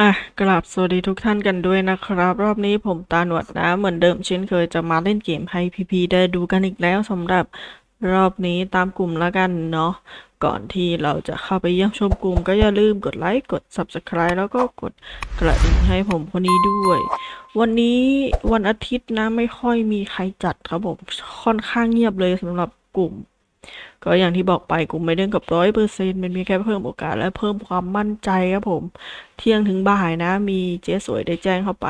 อะกราบสวัสดีทุกท่านกันด้วยนะครับ รอบนี้ผมตาหนวดนะเหมือนเดิมเช่นเคยจะมาเล่นเกมให้พี่ๆได้ดูกันอีกแล้วสำหรับรอบนี้ตามกลุ่มแล้วกันเนาะก่อนที่เราจะเข้าไปเยี่ยมชมกลุ่มก็อย่าลืมกดไลค์กด Subscribe แล้วก็กดกระดิ่งให้ผมคนนี้ด้วย วันนี้วันอาทิตย์นะไม่ค่อยมีใครจัดครับผมค่อนข้างเงียบเลยสำหรับกลุ่ม ก็อย่างที่บอกไปกลุ่มไม่เด้งกับร้อยเปอร์เซ็นต์มันมีแค่เพิ่มโอกาสและเพิ่มความมั่นใจครับผม เที่ยงถึงบ่ายนะ มีเจ๊สวยได้แจ้งเข้าไป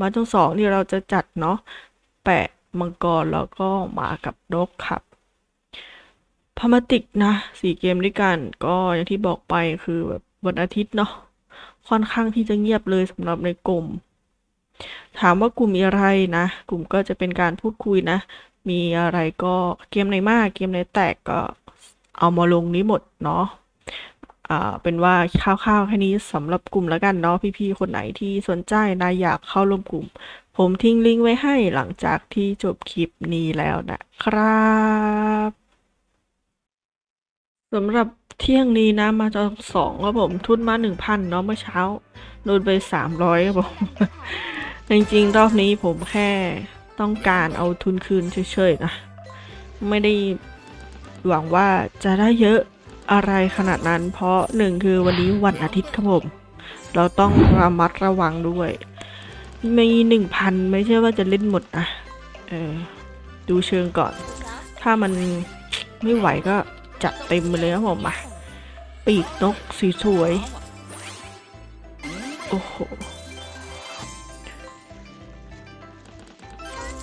มาทั้งสองที่เราจะจัดเนาะแปะมังกรแล้วก็หมากับนกครับพามาติกนะสี่เกมด้วยกันก็อย่างที่บอกไปคือแบบวันอาทิตย์เนาะค่อนข้างที่จะเงียบเลยสำหรับในกลุ่ม ถามว่ากลุ่มมีอะไรนะ กลุ่มก็จะเป็นการพูดคุยนะ มีอะไรก็เกมไหนมากเกมไหนแตกก็เอามาลงนี้หมดเนาะอ่าเป็นว่าคร่าวๆแค่นี้สำหรับกลุ่มแล้วกันเนาะพี่ๆคนไหนที่สนใจนะอยากเข้าร่วมกลุ่ม ผมทิ้งลิงก์ไว้ให้หลังจากที่จบคลิปนี้แล้วนะครับสำหรับเที่ยงนี้นะมาจอสองครับผมทุนมาหนึ่งพันเนาะเมื่อเช้าโดนไปสามร้อยครับผม จริงๆ รอบนี้ผมแค่ ต้องการเอาทุนคืนเฉยๆนะ ไม่ได้หวังว่าจะได้เยอะอะไรขนาดนั้น เพราะหนึ่งคือวันนี้วันอาทิตย์ครับผม เราต้องระมัดระวังด้วย มีหนึ่งพันไม่ใช่ว่าจะเล่นหมดนะเออดูเชิงก่อน ถ้ามันไม่ไหวก็จัดเต็มไปเลยครับผมมาปีกนกสวยๆโอ้โห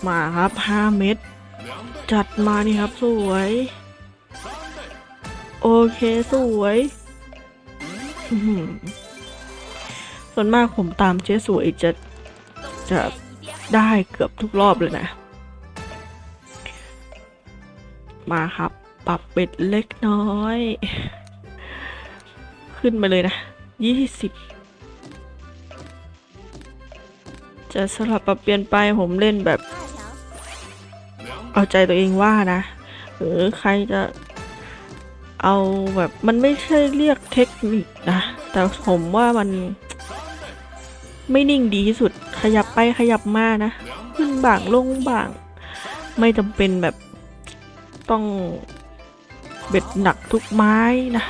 มาครับ5เม็ดจัดมานี่ครับสวย โอเคสวย ส่วนมากผมตามเจ๊สวยจะจะได้เกือบทุกรอบเลยนะ มาครับ ปรับเป็ดเล็กน้อย ขึ้นมาเลยนะ20จะสลับปรับเปลี่ยนไปผมเล่นแบบ เอาใจตัวเองว่านะ หรือใครจะเอาแบบมันไม่ใช่เรียกเทคนิคนะ แต่ผมว่ามัน ไม่นิ่งดีที่สุดขยับไปขยับมานะ ขึ้นบางลงบาง ไม่จำเป็นแบบต้องเบ็ดหนักทุกไม้นะ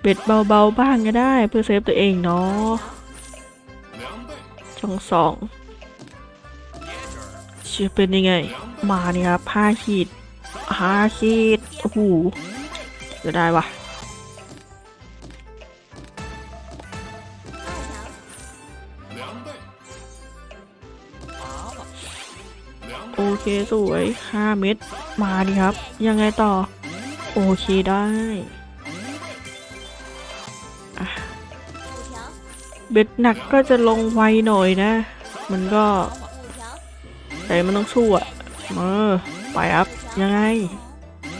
เบ็ดเบาๆบ้างก็ได้เพื่อเซฟตัวเองเนาะช่องสอง จะเป็นยังไง มาเนี่ยครับห้าขีดห้าขีดโอ้โหจะได้วะโอเคสวยห้าเม็ดมาดิครับ ยังไงต่อ โอเคได้อะเบ็ดหนักก็จะลงไวหน่อยนะ มันก็ แต่มันต้องสู้อะเออไปครับยังไง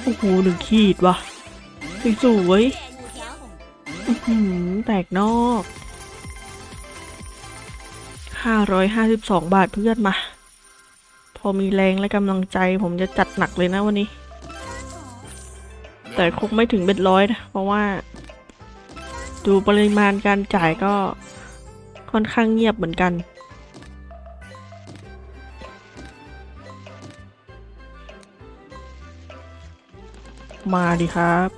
โอ้โหหนึ่งขีดว่ะสวยหือแตกนอกห้าร้อยห้าสิบสองบาทเพื่อนมา พอมีแรงและกำลังใจผมจะจัดหนักเลยนะวันนี้ แต่คงไม่ถึงเบ็ดร้อยนะ เพราะว่า ดูปริมาณการจ่ายก็ค่อนข้างเงียบเหมือนกัน มาดิครับ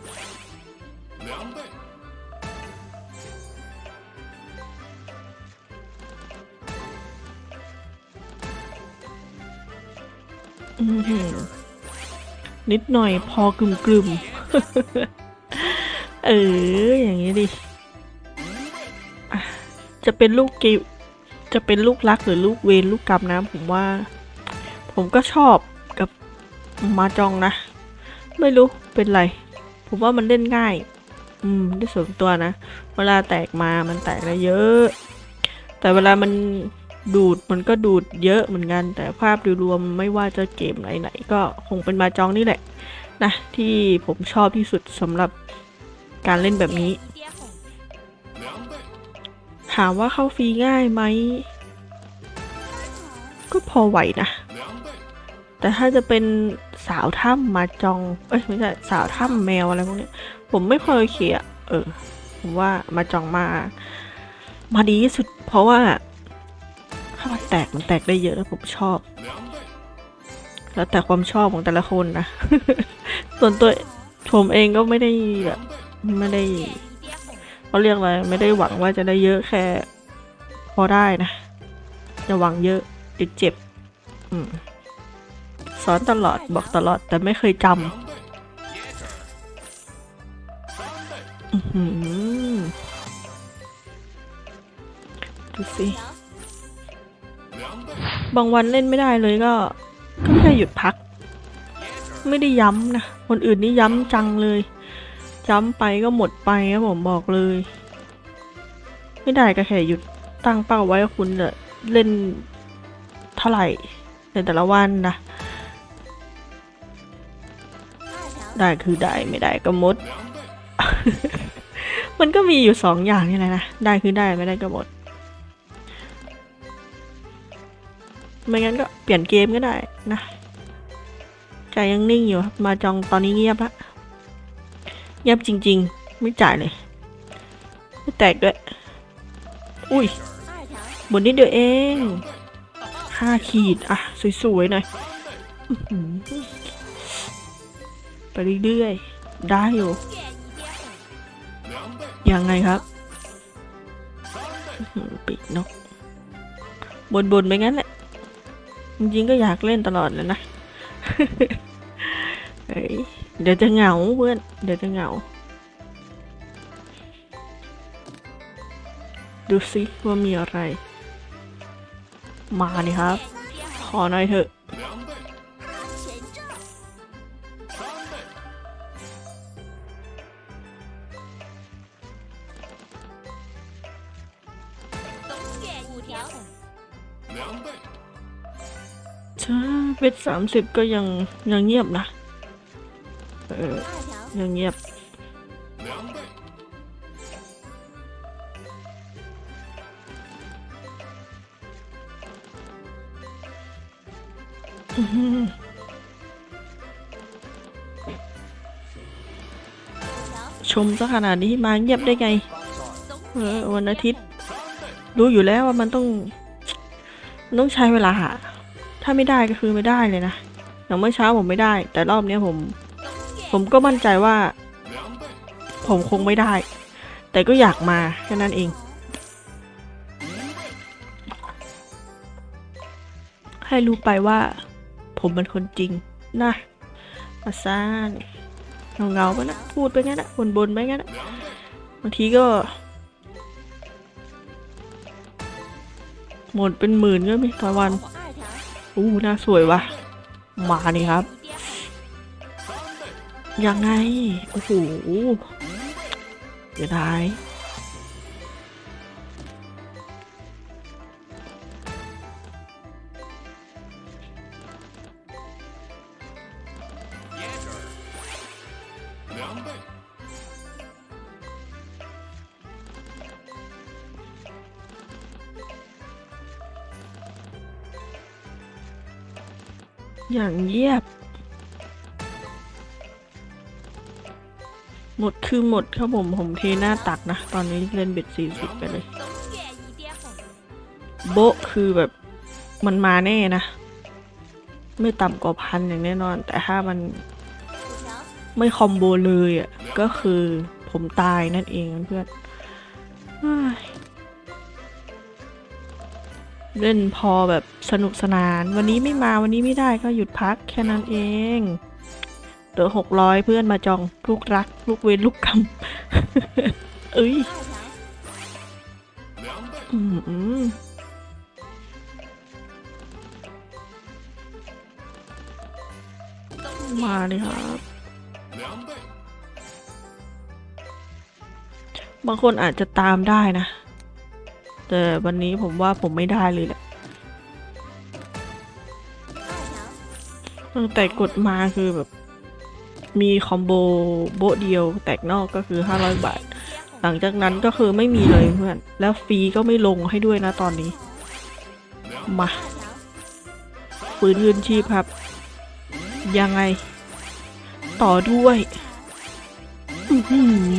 อือหือนิดหน่อยพอกลุ่มกลุ่มๆ เออ อย่างนี้ดิอะจะเป็นลูกกิวจะเป็นลูกรักหรือลูกเวรลูกกรรมนะ ผมว่า ผมก็ชอบกับมาจองนะ ไม่รู้เป็นไร ผมว่ามันเล่นง่าย อืมได้ส่วนตัวนะ เวลาแตกมามันแตกได้เยอะ แต่เวลามันดูดมันก็ดูดเยอะเหมือนกัน แต่ภาพโดยรวมไม่ว่าจะเกมไหนๆก็คงเป็นมาจองนี่แหละนะที่ผมชอบที่สุดสำหรับการเล่นแบบนี้ ถามว่าเข้าฟรีง่ายไหม ก็พอไหวนะ แต่ถ้าจะเป็นสาวถ้ำมาจอง เอ้ยไม่ใช่สาวถ้ำแมวอะไรพวกนี้ผมไม่ค่อยโอเคอะเออ ผมว่ามาจองมา มาดีที่สุด เพราะว่าถ้ามันแตกมันแตกได้เยอะแล้วผมชอบ แล้วแต่ความชอบของแต่ละคนนะ ส่วนตัวผมเองก็ไม่ได้แบบไม่ได้เขาเรียกอะไรไม่ได้หวังว่าจะได้เยอะแค่ พอได้นะ จะหวังเยอะติดเจ็บ อืม สอนตลอดบอกตลอดแต่ไม่เคยจำดูสิบางวันเล่นไม่ได้เลยก็ ก็แค่หยุดพัก ไม่ได้ย้ำนะ คนอื่นนี่ย้ำจังเลย ย้ำไปก็หมดไปครับผมบอกเลย ไม่ได้ก็แค่หยุดตั้งเป้าไว้ว่าคุณจะเล่นเท่าไหร่ในแต่ละวันนะ ได้คือได้ไม่ได้ก็มด มันก็มีอยู่สองอย่างนี่แหละนะ ได้คือได้ไม่ได้ก็มด ไม่งั้นก็เปลี่ยนเกมก็ได้นะใจยังนิ่งอยู่ครับ มาจองตอนนี้เงียบละเงียบจริง ๆ ไม่จ่ายเลยไม่แตกด้วย อุ้ยบนนิดเดียวเองห้าขีด อะ สวยๆหน่อย เรื่อยๆ ได้อยู่ ยังไงครับ ปีกนกบนๆไปงั้นแหละ จริงๆก็อยากเล่นตลอดเลยนะเฮ้ยเดี๋ยวจะเหงาเพื่อน เดี๋ยวจะเหงา ดูสิว่ามีอะไร มาดิครับ ขอหน่อยเถอะ เป็นสามสิบก็ยังยังเงียบนะ เออ ยังเงียบ อื้อหือชมซะขนาดนี้มาเงียบได้ไง เออวันอาทิตย์ รู้อยู่แล้วว่ามันต้องมันต้องใช้เวลาหา ถ้าไม่ได้ก็คือไม่ได้เลยนะอย่างเมื่อเช้าผมไม่ได้ แต่รอบนี้ผม ผมก็มั่นใจว่า ผมคงไม่ได้ แต่ก็อยากมาแค่นั้นเอง ให้รู้ไปว่า ผมเป็นคนจริงนะอาซานเงาๆไปนะพูดไปงั้นนะบนๆไปงั้นนะบางทีก็ หมดเป็นหมื่นก็มีต่อวัน อู้น่าสวยว่ะมานี่ครับ ยังไง โอ้โหเดี๋ยวไอย่างเยียบ หมดคือหมดครับผม ผมเทหน้าตักนะ ตอนนี้เล่นเบ็ดสี่สิบไปเลย โบะคือแบบมันมาแน่นะ ไม่ต่ำกว่าพันอย่างแน่นอน แต่ถ้ามันไม่คอมโบเลยอะ ก็คือผมตายนั่นเองเพื่อน เล่นพอแบบสนุกสนาน วันนี้ไม่มาวันนี้ไม่ได้ก็หยุดพักแค่นั้นเองเหลือหกร้อยเพื่อนมาจองลูกรัก ลูกเวรลูกกรรมเอ้ยอืมมาเลยครับ บางคนอาจจะตามได้นะ แต่วันนี้ผมว่าผมไม่ได้เลยแหละตั้งแต่กดมาคือแบบ มีคอมโบโบเดียวแตกนอกก็คือ 500 บาท หลังจากนั้นก็คือไม่มีเลยเพื่อน แล้วฟรีก็ไม่ลงให้ด้วยนะตอนนี้ มาปืนยืนชีพครับ ยังไง ต่อด้วย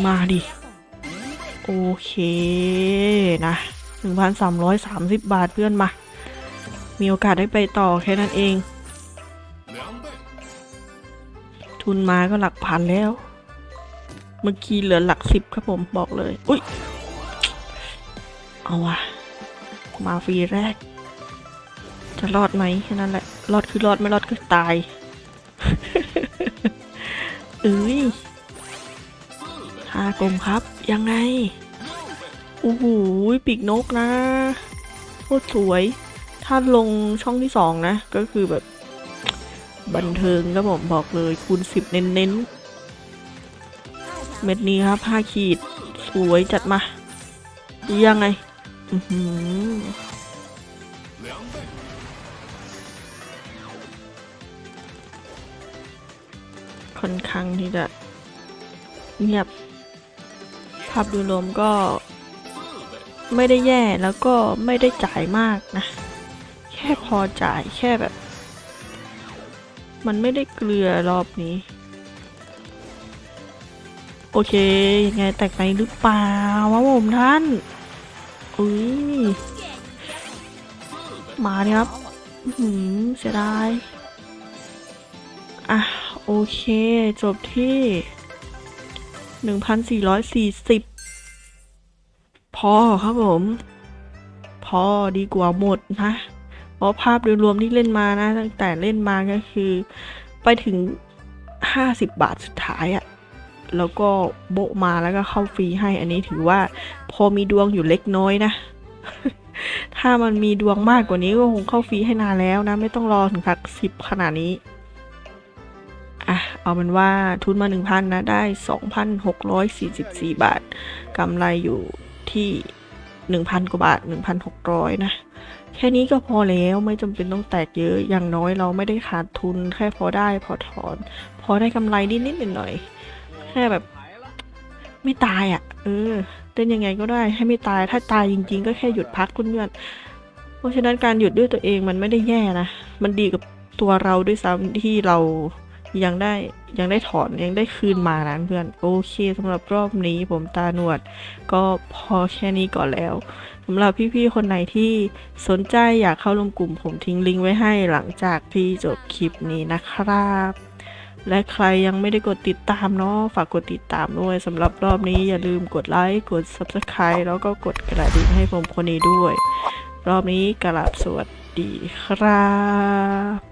มาดิ โอเคนะ หนึ่งพันสามร้อยสามสิบบาทเพื่อนมา มีโอกาสได้ไปต่อแค่นั้นเอง，ทุนมาก็หลักพันแล้ว เมื่อกี้เหลือหลักสิบครับผมบอกเลย อุ้ย เอาวะมาฟรีแรก จะรอดไหมแค่นั้นแหละ รอดคือรอดไม่รอดก็ตายเอ้ยห้ากลมครับ ยังไง โอ้โหปีกนกนะโคตรสวย ถ้าลงช่องที่สองนะ ก็คือแบบ บันเทิงครับผมบอกเลยคูณสิบเน้นๆ เม็ดนี้ครับ5ขีด สวยจัดมา ยังไงค่อนข้างที่จะเงียบ ภาพดูรวมก็ ไม่ได้แย่แล้วก็ไม่ได้จ่ายมากนะ แค่พอจ่ายแค่แบบ มันไม่ได้เกลือรอบนี้ โอเค ยังไงแตกไปหรือเปล่าวะผมท่านอุ้ยมาเนี่ยครับหือเสียดาย อะ โอเค จบที่หนึ่งพันสี่ร้ อยสี่สิบพอครับผม พอดีกว่าหมดนะเพราะภาพโดยรวมที่เล่นมานะ ตั้งแต่เล่นมาก็คือ ไปถึงห้าสิบบาทสุดท้ายอะแล้วก็โบะมาแล้วก็เข้าฟรีให้ อันนี้ถือว่า พอมีดวงอยู่เล็กน้อยนะ ถ้ามันมีดวงมากกว่านี้ก็คงเข้าฟรีให้นานแล้วนะ ไม่ต้องรอถึงหลักสิบขนาดนี้อะเอาเป็นว่าทุนมา 1,000 นะ ได้ 2,644 บาท กำไรอยู่ ที่ 1,000 กว่าบาท 1,600 นะ แค่นี้ก็พอแล้วไม่จำเป็นต้องแตกเยอะ อย่างน้อยเราไม่ได้ขาดทุน แค่พอได้พอถอน พอได้กำไรนิดนิดๆหน่อยๆแค่แบบ ไม่ตายอะ่ะ เออเล่นยังไงก็ได้ให้ไม่ตายถ้าตายจริง ๆ ก็แค่หยุดพักเพื่อนๆเพราะฉะนั้นการหยุดด้วยตัวเองมันไม่ได้แย่นะ มันดีกับตัวเราด้วยซ้ำที่เรา ยังได้ยังได้ถอนยังได้คืนมานะเพื่อนโอเคสำหรับรอบนี้ผมตาหนวด ก็พอแค่นี้ก่อนแล้วสำหรับพี่ๆคนไหนที่สนใจอยากเข้าร่วมกลุ่มผมทิ้งลิงก์ไว้ให้หลังจากที่จบคลิปนี้นะครับและใครยังไม่ได้กดติดตามเนาะฝากกดติดตามด้วยสำหรับรอบนี้อย่าลืมกดไลค์กด Subscribe แล้วก็กดกระดิ่งให้ผมคนนี้ด้วย รอบนี้กราบสวัสดีครับ